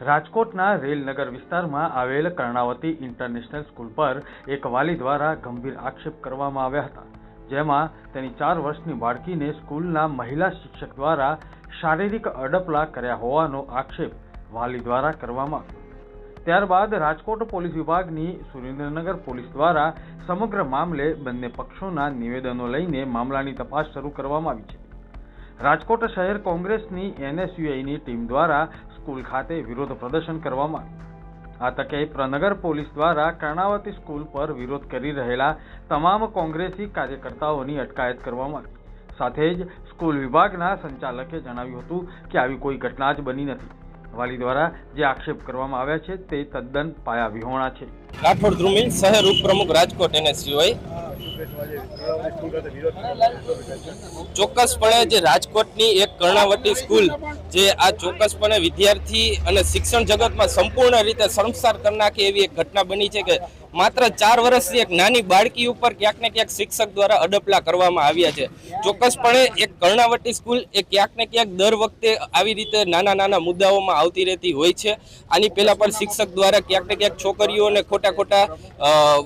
રાજકોટના રેલનગર વિસ્તારમાં આવેલ કર્ણાવતી ઇન્ટરનેશનલ સ્કૂલ પર એક વાલી દ્વારા ગંભીર આક્ષેપ કરવામાં આવ્યા હતા. જેમાં તેની ચાર વર્ષની બાળકીને સ્કૂલના મહિલા શિક્ષક દ્વારા શારીરિક અડપલા કર્યા હોવાનો આક્ષેપ વાલી દ્વારા કરવામાં આવ્યો. ત્યારબાદ રાજકોટ પોલીસ વિભાગની સુરેન્દ્રનગર પોલીસ દ્વારા સમગ્ર મામલે બંને પક્ષોના નિવેદનો લઈને મામલાની તપાસ શરૂ કરવામાં આવી છે. રાજકોટ શહેર કોંગ્રેસની એનએસયુઆઈની ટીમ દ્વારા સ્કૂલ ખાતે વિરોધ પ્રદર્શન કરવામાં આ તકે પ્રનગર પોલીસ દ્વારા કર્ણાવતી સ્કૂલ પર વિરોધ કરી રહેલા તમામ કોંગ્રેસી કાર્યકર્તાઓની અટકાયત કરવામાં સાથે જ સ્કૂલ વિભાગના સંચાલકે જણાવ્યું હતું કે આવી કોઈ ઘટના જ બની નથી. વાલી દ્વારા જે આક્ષેપ કરવામાં આવ્યા છે તે તદ્દન પાયા વિહોણા છે. રાઠોડ ધ્રુમિલ, શહેર ઉપપ્રમુખ રાજકોટ એને સિવાય ચોક્કસપણે જે રાજકોટની એક કર્ણાવટી સ્કૂલ, જે આ ચોક્કસપણે વિદ્યાર્થી અને શિક્ષણ જગતમાં સંપૂર્ણ રીતે સંસ્કાર કરી નાખે એવી એક ઘટના બની છે કે માત્ર ચાર વર્ષની એક નાની બાળકી ઉપર ક્યાંક ને ક્યાંક શિક્ષક દ્વારા અડપલા કરવામાં આવ્યા છે. ચોક્કસપણે એક કર્ણાવટી સ્કૂલ એ ક્યાંક ને ક્યાંક દર વખતે આવી રીતે નાના નાના મુદ્દાઓમાં આવતી રહેતી હોય છે. આની પહેલાં પણ શિક્ષક દ્વારા ક્યાંક ને ક્યાંક છોકરીઓને ખોટા ખોટા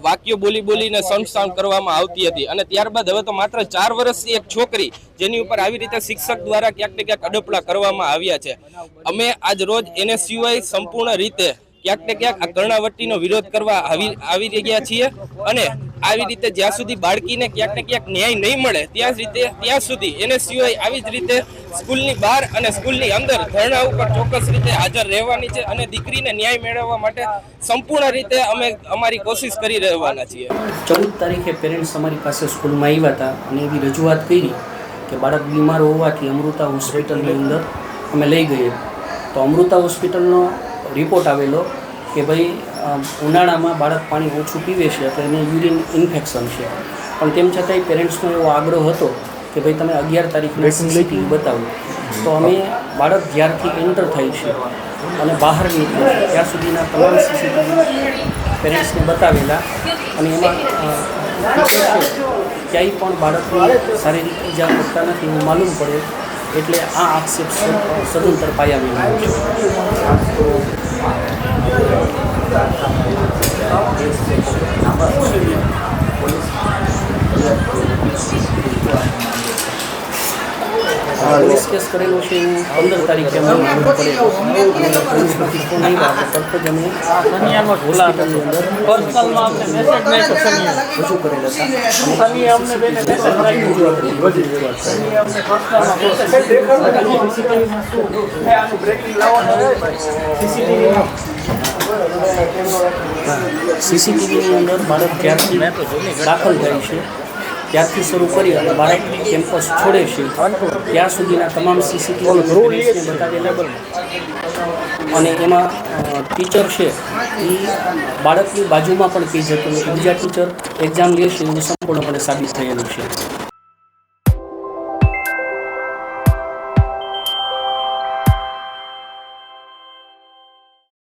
વાક્યો બોલી બોલીને સંસ્થાન કરવામાં આવતી હતી. અને ત્યારબાદ હવે તો માત્ર ચાર વર્ષની એક છોકરી જેની ઉપર આવી રીતે શિક્ષક દ્વારા ક્યાંક ને ક્યાંક અડપલા કરવામાં આવ્યા છે. અમે આજ રોજ એને સિવાય સંપૂર્ણ રીતે ક્યાંક ને ક્યાંક આ કર્ણાવટીનો વિરોધ કરવા આવી આવી રહ્યા છીએ. અને આવી રીતે જ્યાં સુધી બાળકીને ક્યાંક ને ક્યાંક ન્યાય નહીં મળે, ત્યાં રીતે ત્યાં સુધી એને સિવાય આવી જ રીતે સ્કૂલની બહાર અને સ્કૂલની અંદર ધરણા ઉપર ચોક્કસ રીતે હાજર રહેવાની છે અને દીકરીને ન્યાય મેળવવા માટે સંપૂર્ણ રીતે અમે અમારી કોશિશ કરી રહેવાના છીએ. ચૌદ તારીખે પેરેન્ટ્સ અમારી પાસે સ્કૂલમાં આવ્યા હતા અને એવી રજૂઆત કરી કે બાળક બીમાર હોવાથી અમૃતા હોસ્પિટલની અંદર અમે લઈ ગઈએ તો અમૃતા હોસ્પિટલનો રિપોર્ટ આવેલો કે ભાઈ ઉનાળામાં બાળક પાણી ઓછું પીવે છે એટલે એને યુરિન ઇન્ફેક્શન છે. પણ તેમ છતાંય પેરેન્ટ્સનો એવો આગ્રહ હતો કે ભાઈ તમે અગિયાર તારીખની સીસીટીવી બતાવો. તો અમે બાળક જ્યારથી એન્ટર થાય છે અને બહાર નીકળે છે ત્યાં સુધીના તમામ સીસીટીવી પેરેન્ટ્સને બતાવેલા. અને એમાં ક્યાંય પણ બાળકને શારીરિક ઈજા કરતા નથી એવું માલુમ પડે એટલે આ આક્ષેપ સદંતર પાયા મેળવ્યો છે. પોલીસ કેસ કરેલો છે એવું પંદર તારીખે અમને માલુમ પડેલો અને પોલીસમાંથી ફોન આવ્યા તો તરત જ અમે હોસ્પિટલની અંદર રજૂ કરેલ હતા સીસીટીવીની અંદર બાળક જ્યારથી દાખલ થાય છે ત્યારથી શરૂ કરી અને બાળક કેમ્પસ છોડે છે. ત્યાં સુધીના તમામ સીસીટીવી બતાવેલા અને એમાં ટીચર છે એ બાળકની બાજુમાં પણ કહી જતું બીજા ટીચર એક્ઝામ લે છે એવું સંપૂર્ણપણે સાબિત થયેલું છે.